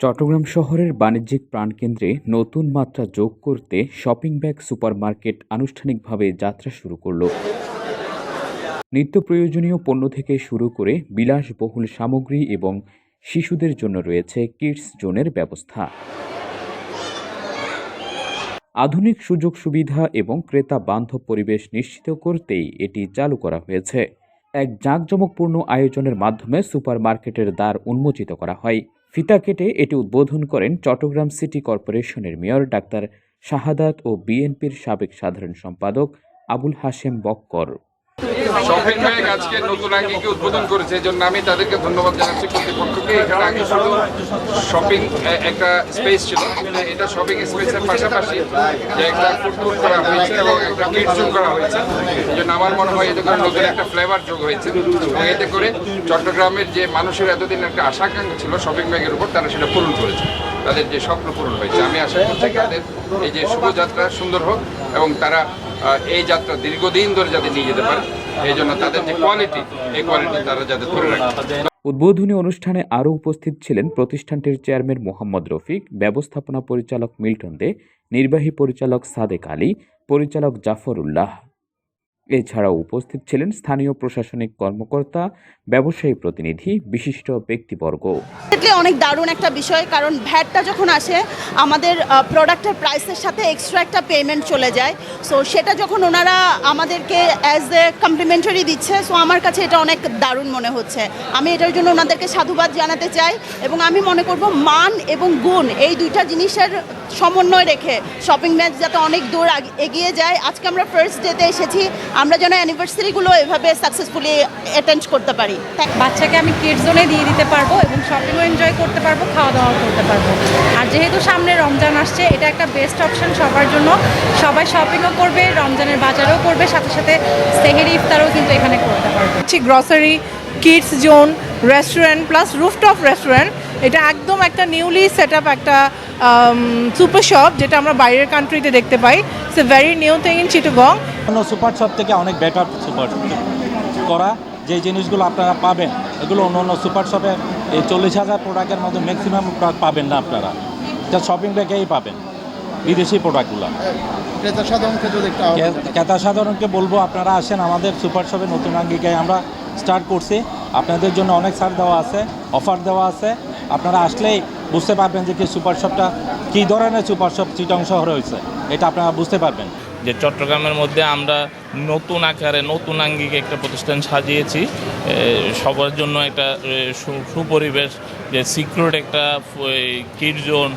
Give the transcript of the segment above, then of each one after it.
চট্টগ্রাম শহরের বাণিজ্যিক প্রাণকেন্দ্রে নতুন মাত্রা যোগ করতে শপিং ব্যাগ সুপারমার্কেট আনুষ্ঠানিকভাবে যাত্রা শুরু করল। নিত্য প্রয়োজনীয় পণ্য থেকে শুরু করে বিলাসবহুল সামগ্রী এবং শিশুদের জন্য রয়েছে কিডস জোনের ব্যবস্থা। আধুনিক সুযোগ সুবিধা এবং ক্রেতা বান্ধব পরিবেশ নিশ্চিত করতেই এটি চালু করা হয়েছে। এক জাঁকজমকপূর্ণ আয়োজনের মাধ্যমে সুপারমার্কেটের দ্বার উন্মোচিত করা হয়। ফিতা কেটে এটি উদ্বোধন করেন চট্টগ্রাম সিটি কর্পোরেশনের মেয়র ডাক্তার শাহাদাত ও বিএনপির সাবেক সাধারণ সম্পাদক আবুল হাশেম বক্কর। শপিং ব্যাগ আজকে নতুন আঙ্গিকে উদ্বোধন করেছে এই জন্য আমি তাদেরকে ধন্যবাদ জানাচ্ছি কর্তৃপক্ষকে। এখানে আগে শুধু শপিং একটা স্পেস ছিল এটা শপিং স্পেসের পাশাপাশি যে একটা ফুড করা হয়েছে এবং একটা কিট জোন করা হয়েছে। এই জন্য আমার মনে হয় এতে করে নতুন একটা ফ্লেভার যোগ হয়েছে। এবং এতে করে চট্টগ্রামের যে মানুষের এতদিন একটা আশাকাঙ্ক্ষা ছিল শপিং ব্যাগের উপর, তারা সেটা পূরণ করেছে। তাদের যে স্বপ্ন পূরণ হয়েছে। আমি আশা করছি তাদের এই যে শুভযাত্রা সুন্দর হোক এবং তারা এই যাত্রা দীর্ঘদিন ধরে যাতে নিয়ে যেতে পারে এই জন্য তাদের যে কোয়ালিটি এই কোয়ালিটি তারা যাতে ধরে রাখে। উদ্বোধনী অনুষ্ঠানে আরও উপস্থিত ছিলেন প্রতিষ্ঠানটির চেয়ারম্যান মোহাম্মদ রফিক ব্যবস্থাপনা পরিচালক মিল্টন দে নির্বাহী পরিচালক সাদেক আলী পরিচালক জাফর উল্লাহ এছাড়াও উপস্থিত ছিলেন স্থানীয় প্রশাসনিক কর্মকর্তা, ব্যবসায়ী প্রতিনিধি, বিশিষ্ট ব্যক্তিবর্গ। ডেফিনেটলি অনেক দারুণ একটা বিষয়, কারণ ভ্যাটটা যখন আসে, আমাদের প্রোডাক্টের প্রাইসের সাথে এক্সট্রা একটা পেমেন্ট চলে যায়। সো সেটা যখন ওনারা আমাদেরকে অ্যাজ এ কমপ্লিমেন্টারি দিচ্ছে সো আমার কাছে এটা অনেক দারুণ মনে হচ্ছে। আমি এটার জন্য ওনাদেরকে সাধুবাদ জানাতে চাই এবং আমি মনে করব মান এবং গুণ, এই দুইটা জিনিসের সমন্বয় রেখে শপিং ম্যাচ যাতে অনেক দূর এগিয়ে যায়। আজকে আমরা ফার্স্ট ডেতে এসেছি আমরা যেন অ্যানিভার্সারিগুলো এভাবে সাকসেসফুলি অ্যাটেন্ড করতে পারি। বাচ্চাকে আমি কিড জোনে দিয়ে দিতে পারব এবং শপিংও এনজয় করতে পারব খাওয়া দাওয়াও করতে পারব। আর যেহেতু সামনে রমজান আসছে এটা একটা বেস্ট অপশন সবার জন্য। সবাই শপিংও করবে রমজানের বাজারও করবে সাথে সাথে সেহেরি ইফতারও কিন্তু এখানে করতে পারবে। ঠিক grocery kids zone restaurant plus rooftop restaurant এটা একদম একটা নিউলি সেট আপ একটা সুপার শপ যেটা আমরা বাইরের কান্ট্রিতে দেখতে পাই it's a very new thing in Chittagong অন্য সুপার শপ থেকে অনেক বেটার সুপার করা যে জিনিসগুলো আপনারা পাবেন এগুলো অন্য অন্য সুপার শপে এই চল্লিশ হাজার প্রোডাক্টের মধ্যে ম্যাক্সিমাম প্রোডাক্ট পাবেন না আপনারা। এটা শপিং ব্যাগেই পাবেন বিদেশি প্রোডাক্টগুলো। ক্রেতা সাধারণকে বলব আপনারা আসেন আমাদের সুপার শপে নতুন আঙ্গিকায় আমরা স্টার্ট করছি। আপনাদের জন্য অনেক ছাড় দেওয়া আছে অফার দেওয়া আছে। আপনারা আসলেই বুঝতে পারবেন যে কি সুপার শপটা, কী ধরনের সুপার শপ চিটং শহরে হয়েছে, এটা আপনারা বুঝতে পারবেন। যে চট্টগ্রামের মধ্যে আমরা নতুন আকারে, নতুন আঙ্গিকে একটা প্রতিষ্ঠান সাজিয়েছি সবার জন্য একটা সুপরিবেশ, যে সিকিউর একটা কিড জোন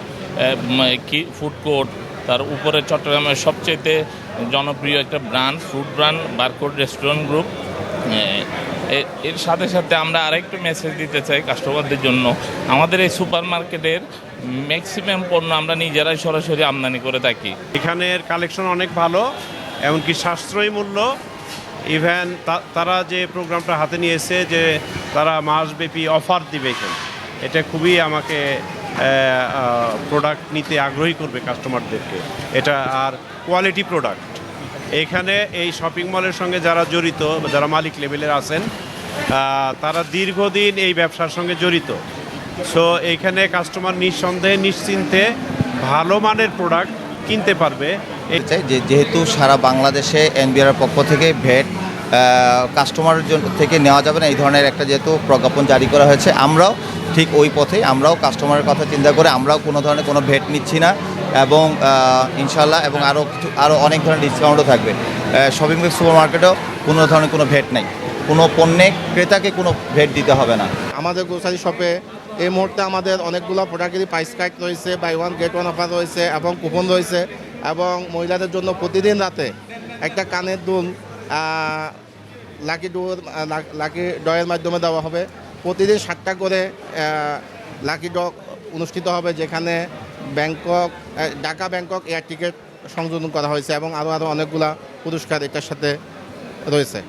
ফুড কোর্ট, তার উপরে চট্টগ্রামের সবচেয়ে জনপ্রিয় একটা brand, food brand, barcode restaurant group এর সাথে সাথে আমরা আরেকটু মেসেজ দিতে চাই কাস্টমারদের জন্য। আমাদের এই সুপার মার্কেটের ম্যাক্সিমাম পণ্য আমরা নিজেরাই সরাসরি আমদানি করে থাকি। এখানের কালেকশন অনেক ভালো, এমনকি সাশ্রয়ী মূল্য। ইভেন তারা যে প্রোগ্রামটা হাতে নিয়েছে যে তারা মাসব্যাপী অফার দিবে এখানে, এটা খুবই আমাকে প্রোডাক্ট নিতে আগ্রহী করবে কাস্টমারদেরকে এটা আর কোয়ালিটি প্রোডাক্ট এখানে এই শপিং মলের সঙ্গে যারা জড়িত যারা মালিক লেভেলের আছেন তারা দীর্ঘদিন এই ব্যবসার সঙ্গে জড়িত। সো এইখানে কাস্টমার নিঃসন্দেহে, নিশ্চিন্তে ভালো মানের প্রোডাক্ট কিনতে পারবে। যেহেতু সারা বাংলাদেশে এনবিআর পক্ষ থেকে ভেট কাস্টমারের জন্য থেকে নেওয়া যাবে না। এই ধরনের একটা যেহেতু প্রজ্ঞাপন জারি করা হয়েছে, আমরাও ঠিক ওই পথে আমরাও কাস্টমারের কথা চিন্তা করে, আমরাও কোনো ধরনের কোনো ভেট নিচ্ছি না এবং ইনশাল্লাহ এবং আরও কিছু আরও অনেক ধরনের ডিসকাউন্টও থাকবে। শপিং সুপার মার্কেটেও কোনো ধরনের কোনো ভেট নেই। কোনো পণ্যে ক্রেতাকে কোনো ভেট দিতে হবে না। আমাদের গ্রোসারি শপে এই মুহূর্তে আমাদের অনেকগুলো প্রোডাক্টেরই প্রাইস কার্ড রয়েছে buy one get one offer রয়েছে এবং কুপন রয়েছে এবং মহিলাদের জন্য প্রতিদিন রাতে একটা কানের দুল লাকি ডোর লাকি ডয়ের মাধ্যমে দেওয়া হবে। প্রতিদিন সাতটা করে লাকি ড অনুষ্ঠিত হবে, যেখানে Bangkok Dhaka Bangkok air ticket সংযোজন করা হয়েছে এবং আরও আরও অনেকগুলা পুরস্কার এটার সাথে রয়েছে।